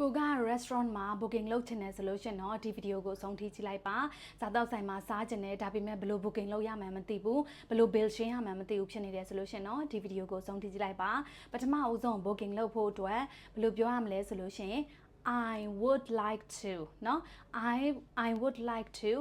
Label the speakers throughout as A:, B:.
A: ကိုက restaurant မှာ booking လုပ်ချင်တယ်ဆိုလို့ရှရင်တော့ဒီဗီဒီယိုကိုအဆုံးထိကြည့်လိုက်ပါစားတော့ဆိုင်မှာစားချင်တယ်ဒါပေမဲ့ဘယ်လို booking လုပ်ရမှန်းမသိဘူးဘယ်လို bill ရှင်းရမှန်းမသိဘူးဖြစ်နေတယ်ဆိုလို့ရှရင်တော့ဒီဗီဒီယိုကိုအဆုံးထိကြည့်လိုက်ပါပထမအဦးဆုံး booking လုပ်ဖို့အတွက်ဘယ်လိုပြောရမလဲဆိုလို့ရှရင် I would like to เนาะ I I would like to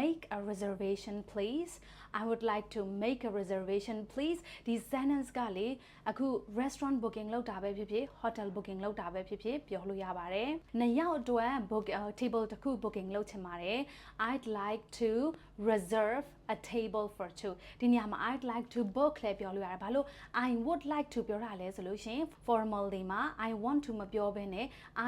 A: make a reservation please I would like to make a reservation please ဒီ sentence ကလေအခု restaurant booking လုပ်တာပဲဖြစ်ဖြစ် hotel booking လုပ်တာပဲဖြစ်ဖြစ်ပြောလို့ရပါတယ်။နှစ်ယောက်အတွက် book uh, table တစ်ခု booking လုပ်ချင်ပါတယ်။ I'd like to reserve a table for two ဒီနေရာမှာ I'd like to book လဲပြောလို့ရတယ်။ဘာလို့ I would like to ပြောတာလဲဆိုလို့ရှရင် formal တွေမှာ I want to မပြောဘဲနဲ့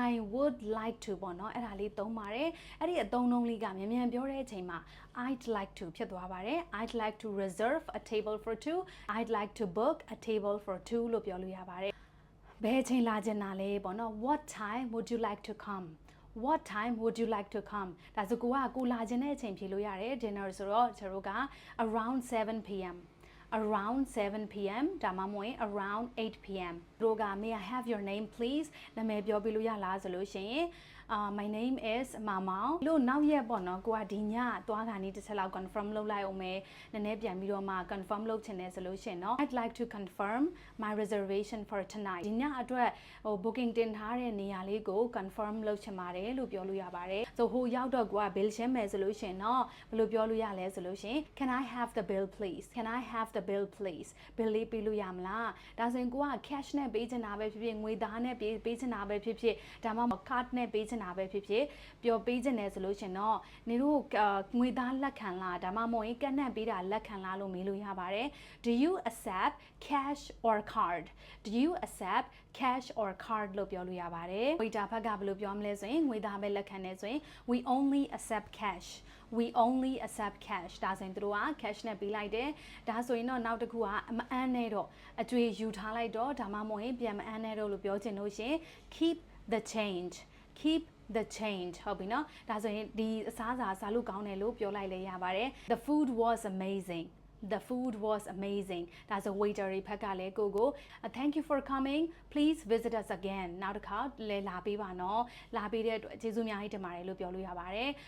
A: I would like to ပေါ့နော်အဲ့ဒါလေးသုံးပါတယ်။အဲ့ဒီအသုံးနှုန်းလေးကမြန်မြန်ပြောတဲ့အချိန်မှာ I'd like to ဖြစ်သွားပါတယ်။ I'd like to reserve a table for two I'd like to book a table for two လို့ပြောလို့ရပါတယ်။ဘယ်အချိန်လာချင်တာလဲပေါ့နော် What time would you like to come What time would you like to come ဒါဆိုကိုကကိုလာခြင်းတဲ့အချိန်ဖြေလို့ရတယ် dinner ဆိုတော့ကျွန်တော်တို့က around 7 pm around 7 pm ဒါမှမဟုတ်ရင် around 8 pm တို့က may I have your name please နာမည်ပြောပြလို့ရလားဆိုလို့ရှိရင် အာ my name is မမောင်လို့နောက်ရက်ပေါ့နော်ကိုကဒီညသွားခါနီးတစ်ချက်လောက် confirm လုပ်လိုက်အောင်မယ်နည်းနည်းပြန်ပြီးတော့မှ confirm လုပ်ချင်တယ်ဆိုလို့ရှင်နော် I'd like to confirm my reservation for tonight ဒီညအတွက်ဟို booking တင်ထားတဲ့နေရာလေးကို confirm လုပ်ချင်ပါတယ်လို့ပြောလို့ရပါတယ်ဆိုဟိုရောက်တော့ကိုက bill ရှင်းမယ်ဆိုလို့ရှင်နော်ဘယ်လိုပြောလို့ရလဲဆိုလို့ရှင် Can I have the bill please Can I have the bill please bill လေးပေးလို့ရမလားဒါဆိုရင်ကိုက cash နဲ့ပေးချင်တာပဲဖြစ်ဖြစ်ငွေသားနဲ့ပေးပေးချင်တာပဲဖြစ်ဖြစ်ဒါမှမဟုတ် card နဲ့ပေးချင်တာပဲဖြစ်ဖြစ်ပျော်ပေးချင်တယ်ဆိုလို့ရှရင်တော့နေတို့ငွေသားလက်ခံလားဒါမှမဟုတ်ရင်ကတ်နဲ့ပေးတာလက်ခံလားလို့မေးလို့ရပါတယ် Do you accept cash or card Do you accept cash or card လို့ပြောလို့ရပါတယ် waiter ဘက်ကဘယ်လိုပြောမလဲဆိုရင်ငွေသားပဲလက်ခံနေဆိုရင် we only accept cash we only accept cash ဒါဆိုရင်တို့က cash နဲ့ပေးလိုက်တယ်ဒါဆိုရင်တော့နောက်တစ်ခုကမအန်းနဲ့တော့အကျွေယူထားလိုက်တော့ဒါမှမဟုတ်ရင်ပြန်မအန်းနဲ့တော့လို့ပြောချင်လို့ရှင် keep the change keep the change ဟုတ်ပြီနော်ဒါဆိုရင်ဒီအစားအစာစားလို့ကောင်းတယ်လို့ပြောလိုက်လဲရပါတယ် the food was amazing The food was amazing. ဒါဆို waiter တွေဖက်ကလည်းကိုကို thank you for coming. Please visit us again. နောက်တစ်ခါလဲလာပေးပါနော်။လာပေးတဲ့အတွက်ကျေးဇူးအများကြီးတင်ပါတယ်လို့ပြောလို့ရပါတယ်။